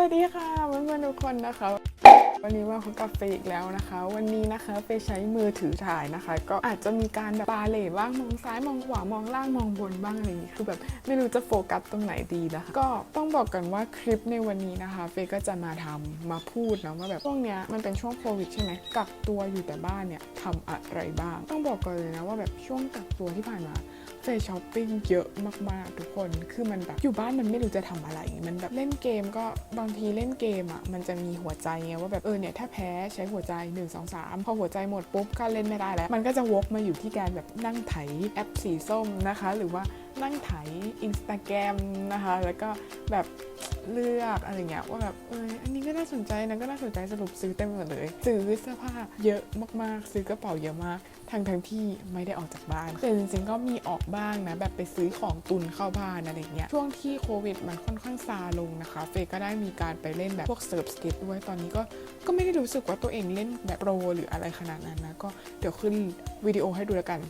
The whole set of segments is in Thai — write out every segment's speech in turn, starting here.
วัสดีค่ะเพื่อนๆทุกคนนะคะ วันนี้มาพบกับเฟย์อีกแล้วนะคะ วันนี้นะคะเฟย์ใช้มือถือถ่ายนะคะ ก็อาจจะมีการแบบปาเหล่บ้างมองซ้ายมองขวามองล่างมองบนบ้างอะไรอย่างนี้คือแบบไม่รู้จะโฟกัสตรงไหนดีนะคะก็ต้องบอกกันว่าคลิปในวันนี้นะคะ เฟย์ก็จะมาทำมาพูดนะว่าแบบช่วงเนี้ยมันเป็นช่วงโควิดใช่ไหมกักตัวอยู่แต่บ้านเนี่ยทำอะไรบ้าง ต้องบอกก่อนเลยนะว่าแบบช่วงกักตัวที่ผ่านมา ไปช้อปปิ้งเยอะมากๆทุกคน คือมันแบบอยู่บ้านมันไม่รู้จะทำอะไร มันแบบเล่นเกมก็บางทีเล่นเกมอะมันจะมีหัวใจไงว่าแบบเออเนี่ยถ้าแพ้ใช้หัวใจ 1 2 3 พอหัวใจหมดปุ๊บก็เล่นไม่ได้แล้ว มันก็จะวกมาอยู่ที่การแบบนั่งไถแอปสีส้มนะคะ หรือว่านั่งไถอินสตาแกรมนะคะ แล้วก็แบบ เลือกอะไรเงี้ยว่าแบบเอออันนี้ก็น่าสนใจนะก็น่าสนใจสรุปซื้อเต็มหมดเลย ซื้อเสื้อผ้าเยอะมากๆ ซื้อกระเป๋าเยอะมากทั้งทั้งที่ไม่ได้ออกจากบ้านแต่จริงๆก็มีออกบ้างนะ แบบไปซื้อของตุนเข้าบ้านอะไรเงี้ยช่วงที่โควิดมันค่อนข้างซาลงนะคะ เฟย์ก็ได้มีการไปเล่นแบบพวกเซิร์ฟสเก็ตด้วยตอนนี้ก็ก็ไม่ได้รู้สึกว่าตัวเองเล่นแบบโปรหรืออะไรขนาดนั้นนะก็เดี๋ยวขึ้นวิดีโอให้ดูแล้วกัน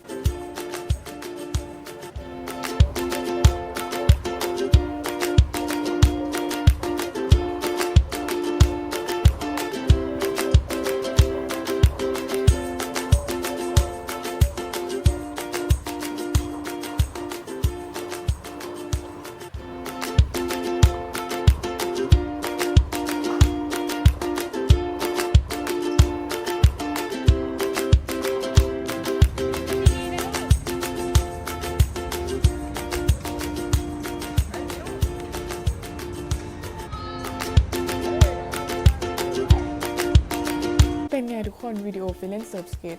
เป็นไงทุกคนวิดีโอเฟย์เล่นเซิร์ฟสเก็ต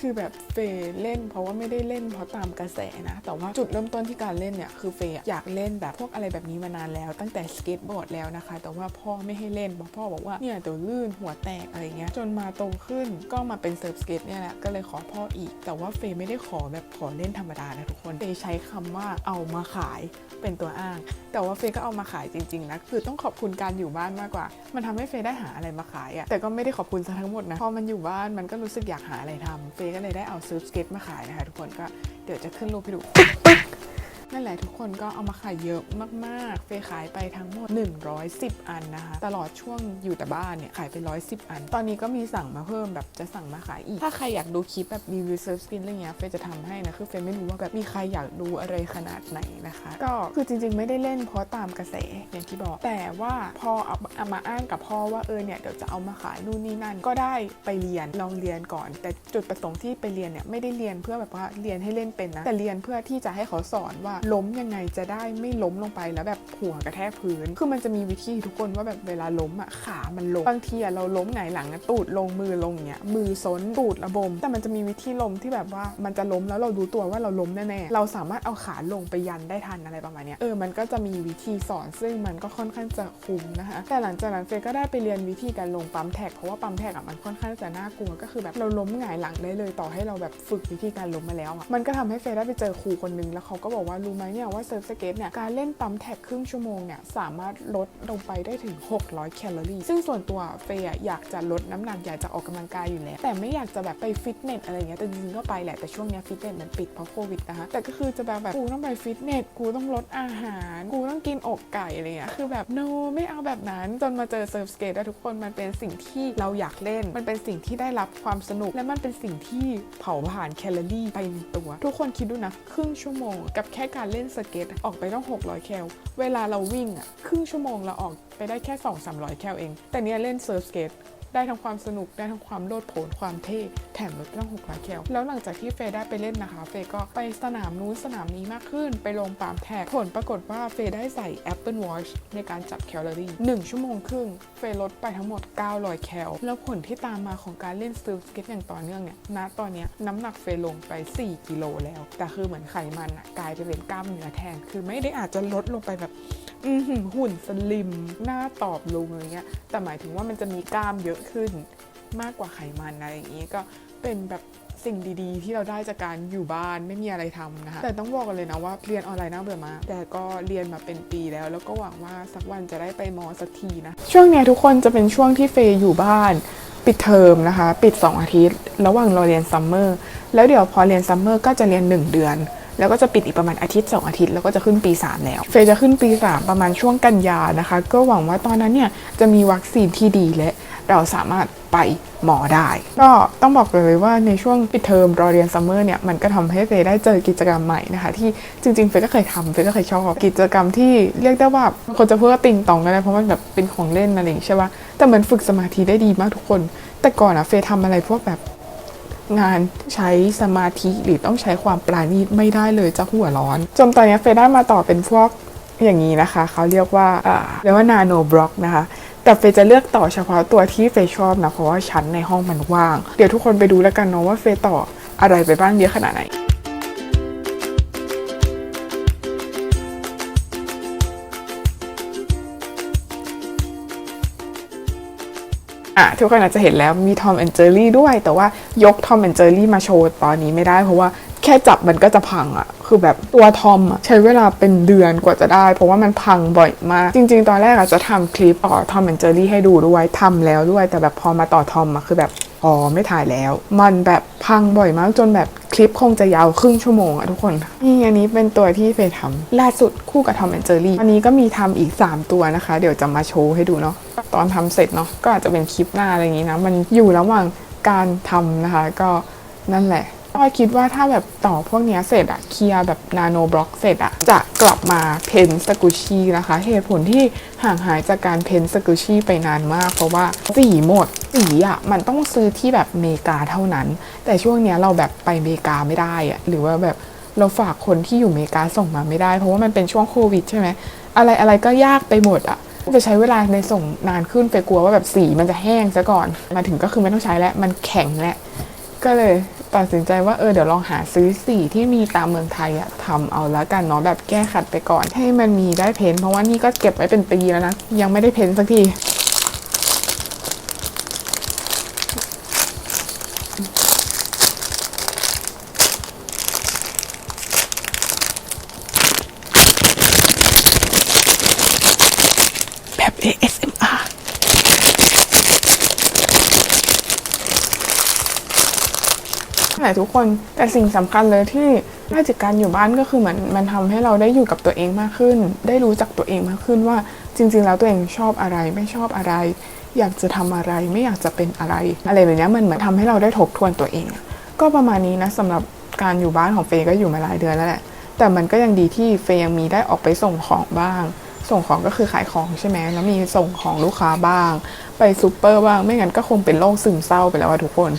คือแบบเฟย์เล่น เพราะว่าไม่ได้เล่นเพราะตามกระแสนะ แต่ว่าจุดเริ่มต้นที่การเล่นเนี่ยคือเฟย์อยากเล่นแบบพวกอะไรแบบนี้มานานแล้ว ตั้งแต่สเก็ตบอร์ดแล้วนะคะ แต่ว่าพ่อไม่ให้เล่นเพราะพ่อบอกว่าเนี่ยเดี๋ยวลื่นหัวแตกอะไรเงี้ยจนมาโตขึ้นก็มาเป็นเซิร์ฟสเก็ตเนี่ยแหละก็เลยขอพ่ออีก แต่ว่าเฟย์ไม่ได้ขอแบบขอเล่นธรรมดานะทุกคนเฟย์ใช้คำว่าเอามาขายเป็นตัวอ้าง แต่ว่าเฟย์ก็เอามาขายจริงๆนะคือต้องขอบคุณการอยู่บ้านมากกว่า มันทำให้เฟย์ได้หาอะไรมาขายอะแต่ก็ไม่ได้ขอบคุณซะทั้งหมดนะพอมันอยู่บ้านมันก็รู้สึกอยากหาอะไรทำเฟก็เลยได้เอาซื้อสเก็ตมาขายนะคะทุกคนก็เดี๋ยวจะขึ้นรูปให้ดู นั่นแหละทุกคนก็เอามาขายเยอะมากๆ เฟยขายไปทั้งหมด 110 อันนะคะ ตลอดช่วงอยู่แต่บ้านเนี่ยขายไป 110 อัน ตอนนี้ก็มีสั่งมาเพิ่มแบบจะสั่งมาขายอีก ถ้าใครอยากดูคลิปแบบรีวิวเซิร์ฟสกินอะไรเงี้ยเฟยจะทำให้นะ คือเฟยไม่รู้ว่าแบบมีใครอยากดูอะไรขนาดไหนนะคะ ก็คือจริงๆ ไม่ได้เล่นเพราะตามกระแสอย่างที่บอก แต่ว่าพอเอาเอามาอ้างกับพ่อว่าเออเนี่ยเดี๋ยวจะเอามาขายนู่นนี่นั่น ก็ได้ไปเรียนลองเรียนก่อน แต่จุดประสงค์ที่ไปเรียนเนี่ยไม่ได้เรียนเพื่อแบบว่าเรียนให้เล่นเป็นนะแต่เรียนเพื่อที่จะให้เขาสอนว่าล้มยังไงจะได้ไม่ล้มลงไปแล้วแบบหัวกระแทกพื้น คือมันจะมีวิธีทุกคนว่าแบบเวลาล้มอะขามันลงบางทีอะเราล้มหงหลังอะตูดลงมือลงเงี้ยมือซนตูดระบม แต่มันจะมีวิธีล้มที่แบบว่ามันจะล้มแล้วเรารู้ตัวว่าเราล้มแน่ๆเราสามารถเอาขาลงไปยันได้ทันอะไรประมาณเนี้ยเออมันก็จะมีวิธีสอนซึ่งมันก็ค่อนข้างจะคุ้มนะคะแต่หลังจากนั้นเฟยก็ได้ไปเรียนวิธีการลงปั๊มแท็กเพราะว่าปั๊มแท็กอะมันค่อนข้างจะน่ากลัวก็คือแบบเราล้มหงายหลังได้เลยต่อให้เราแบบฝึกวิธีการล้มมาแล้วอะมันก็ทำให้เฟยได้ไปเจอครูคนนึงแล้วเขาก็บอกว่ารู้ไหมเนี่ยว่าเซิร์ฟสเก็ตเนี่ยการเล่นปั๊มแท็กครึ่งชั่วโมงเนี่ยสามารถลดลงไปได้ถึง 600 แคลอรี่ ซึ่งส่วนตัวเฟยอะอยากจะลดน้ำหนักอยากจะออกกำลังกายอยู่แล้ว แต่ไม่อยากจะแบบไปฟิตเนสอะไรเงี้ยแต่จริงก็ไปแหละ แต่ช่วงเนี้ยฟิตเนสมันปิดเพราะโควิดนะคะ แต่ก็คือจะแบบแบบกูต้องไปฟิตเนสกูต้องลดอาหาร กูต้องกินอกไก่อะไรเงี้ยคือแบบ no ไม่เอาแบบนั้นจนมาเจอเซิร์ฟสเกตทุกคนมันเป็นสิ่งที่เราอยากเล่น มันเป็นสิ่งที่ได้รับความสนุก และมันเป็นสิ่งที่เผาผลาญแคลอรี่ไปในตัว ทุกคนคิดดูนะครึ่งชั่วโมงกับแค่การเล่นสเก็ตออกไปต้อง 600 แคล เวลาเราวิ่งอะครึ่งชั่วโมงเราออกไปได้แค่ 2-300 แคลเอง แต่เนี้ยเล่นเซิร์ฟสเก็ต ได้ทั้งความสนุกได้ทั้งความโลดโผนความเท่แถมลดตั้ง600แคลแล้วหลังจากที่เฟย์ได้ไปเล่นนะคะ เฟย์ก็ไปสนามนู้นสนามนี้มากขึ้น ไปลงปามแท็กผลปรากฏว่าเฟย์ได้ใส่ Apple Watch ในการจับแคลอรี่ 1 ชั่วโมงครึ่ง เฟย์ลดไปทั้งหมด 900 แคลแล้วผลที่ตามมาของการเล่นซิลสเก็ตอย่างต่อเนื่องเนี่ยณตอนนี้น้ำหนักเฟย์ลงไป 4 กิโลแล้ว แต่คือเหมือนไขมันอะกลายไปเป็นกล้ามเนื้อแทน คือไม่ได้อาจจะลดลงไปแบบ หุ่นสลิม หน้าตอบลงอะไรเงี้ย แต่หมายถึงว่ามันจะมีกล้ามเยอะขึ้น มากกว่าไขมันอะไรอย่างนี้ก็เป็นแบบสิ่งดีๆ ที่เราได้จากการอยู่บ้านไม่มีอะไรทำนะคะแต่ต้องบอกกันเลยนะว่าเรียนออนไลน์น่าเบื่อมากแต่ก็เรียนมาเป็นปีแล้ว แล้วก็หวังว่าสักวันจะได้ไปมอสักทีนะ ช่วงเนี้ยทุกคนจะเป็นช่วงที่เฟยอยู่บ้านปิดเทอมนะคะ ปิด 2 อาทิตย์ ระหว่างรอเรียนซัมเมอร์แล้วเดี๋ยวพอเรียนซัมเมอร์ก็จะเรียน 1 เดือน แล้วก็จะปิดอีกประมาณอาทิตย์ 2 อาทิตย์ แล้วก็จะขึ้นปี 3 แล้ว เฟยจะขึ้นปี 3 ประมาณช่วงกันยานะคะ ก็หวังว่าตอนนั้นเนี่ยจะมีวัคซีนที่ดีและเราสามารถไปหมอได้ ก็ต้องบอกเลยว่าในช่วงปิดเทอมรอเรียนซัมเมอร์เนี่ยมันก็ทำให้เฟยได้เจอกิจกรรมใหม่นะคะ ที่จริงๆเฟยก็เคยทำเฟยก็เคยชอบกิจกรรมที่เรียกได้ว่าคนจะพูดว่าติงตองก็ได้เพราะมันแบบเป็นของเล่นอะไรอย่างงี้ใช่ปะแต่มันฝึกสมาธิได้ดีมากทุกคน แต่ก่อนอะเฟยทำอะไรพวกแบบ งานใช้สมาธิหรือต้องใช้ความปราณีตไม่ได้เลยจะหัวร้อน จนตอนนี้เฟย์ได้มาต่อเป็นพวกอย่างนี้นะคะ เขาเรียกว่าอ่าเรียกว่านาโนบล็อกนะคะ แต่เฟย์จะเลือกต่อเฉพาะตัวที่เฟย์ชอบนะ เพราะว่าชั้นในห้องมันว่าง เดี๋ยวทุกคนไปดูแล้วกันเนาะว่าเฟย์ต่ออะไรไปบ้างเยอะขนาดไหน อะทุกคนอาจจะเห็นแล้วมีทอมแอนเจอรี่ด้วย แต่ว่ายกทอมแอนเจอรี่มาโชว์ตอนนี้ไม่ได้เพราะว่าแค่จับมันก็จะพังอะ่ะคือแบบตัวทอมอะใช้เวลาเป็นเดือนกว่าจะได้ เพราะว่ามันพังบ่อยมาก จริง ๆ ตอนแรกอาจจะทำคลิปต่อทอมแอนเจอรี่ให้ดูด้วยทำแล้วด้วย แต่แบบพอมาต่อทอมอะคือแบบอ๋อไม่ถ่ายแล้ว มันแบบพังบ่อยมากจนแบบคลิปคงจะยาวครึ่งชั่วโมงอะทุกคนนี่อันนี้เป็นตัวที่เฟยทำล่าสุดคู่กับทอมแอนเจอรี่อันนี้ก็มีทำอีก 3 ตัวนะคะ เดี๋ยวจะมาโชว์ให้ดูเนาะ ตอนทำเสร็จเนาะก็อาจจะเป็นคลิปหน้าอะไรอย่างงี้นะ มันอยู่ระหว่างการทำนะคะ ก็นั่นแหละก็คิดว่าถ้าแบบต่อพวกเนี้ยเสร็จอะเคลียร์แบบนาโนบล็อกเสร็จอะจะกลับมาเพนสกุชีนะคะ เหตุผลที่ห่างหายจากการเพนสกุชีไปนานมาก เพราะว่าสีหมดสีอะมันต้องซื้อที่แบบเมกาเท่านั้น แต่ช่วงเนี้ยเราแบบไปเมกาไม่ได้อะหรือว่าแบบเราฝากคนที่อยู่เมกาส่งมาไม่ได้ เพราะว่ามันเป็นช่วงโควิดใช่ไหมอะไรอะไรก็ยากไปหมดอะ จะใช้เวลาในส่งนานขึ้นไปกลัวว่าแบบสีมันจะแห้งซะก่อน มาถึงก็คือไม่ต้องใช้แล้วมันแข็งแล้วก็เลยตัดสินใจว่าเออเดี๋ยวลองหาซื้อสีที่มีตามเมืองไทยอะทำเอาแล้วกันเนาะแบบแก้ขัดไปก่อน ให้มันมีได้เพ้นเพราะว่านี่ก็เก็บไว้เป็นปีแล้วนะยังไม่ได้เพ้นสักที หลายทุกคน แต่สิ่งสำคัญเลยที่ได้จากการอยู่บ้านก็คือเหมือนมันทำให้เราได้อยู่กับตัวเองมากขึ้น ได้รู้จักตัวเองมากขึ้นว่าจริง ๆ แล้วตัวเองชอบอะไรไม่ชอบอะไร อยากจะทำอะไรไม่อยากจะเป็นอะไร อะไรแบบนี้มันเหมือนทำให้เราได้ทบทวนตัวเอง ก็ประมาณนี้นะสำหรับการอยู่บ้านของเฟย์ก็อยู่มาหลายเดือนแล้วแหละ แต่มันก็ยังดีที่เฟย์ยังมีได้ออกไปส่งของบ้าง ส่งของก็คือขายของใช่ไหมแล้วมีส่งของลูกค้าบ้าง ไปซูเปอร์บ้าง ไม่งั้นก็คงเป็นโรคซึมเศร้าไปแล้วอะทุกคน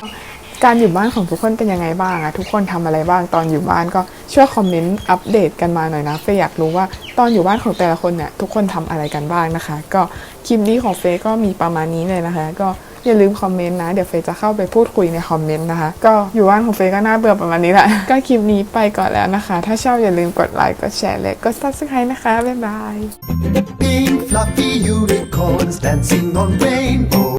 การอยู่บ้านของทุกคนเป็นยังไงบ้างอะทุกคนทำอะไรบ้างตอนอยู่บ้านก็ช่วยคอมเมนต์อัปเดตกันมาหน่อยนะเฟย์อยากรู้ว่าตอนอยู่บ้านของแต่ละคนเนี่ยทุกคนทำอะไรกันบ้างนะคะ ก็คลิปนี้ของเฟย์ก็มีประมาณนี้เลยนะคะ ก็อย่าลืมคอมเมนต์นะ เดี๋ยวเฟย์จะเข้าไปพูดคุยในคอมเมนต์นะคะ ก็อยู่บ้านของเฟย์ก็น่าเบื่อประมาณนี้แหละก็คลิปนี้ไปก่อนแล้วนะคะ ถ้าชอบอย่าลืมกดไลค์กดแชร์และกด subscribe นะคะบ๊ายบาย Pink fluffy unicorns dancing on rainbow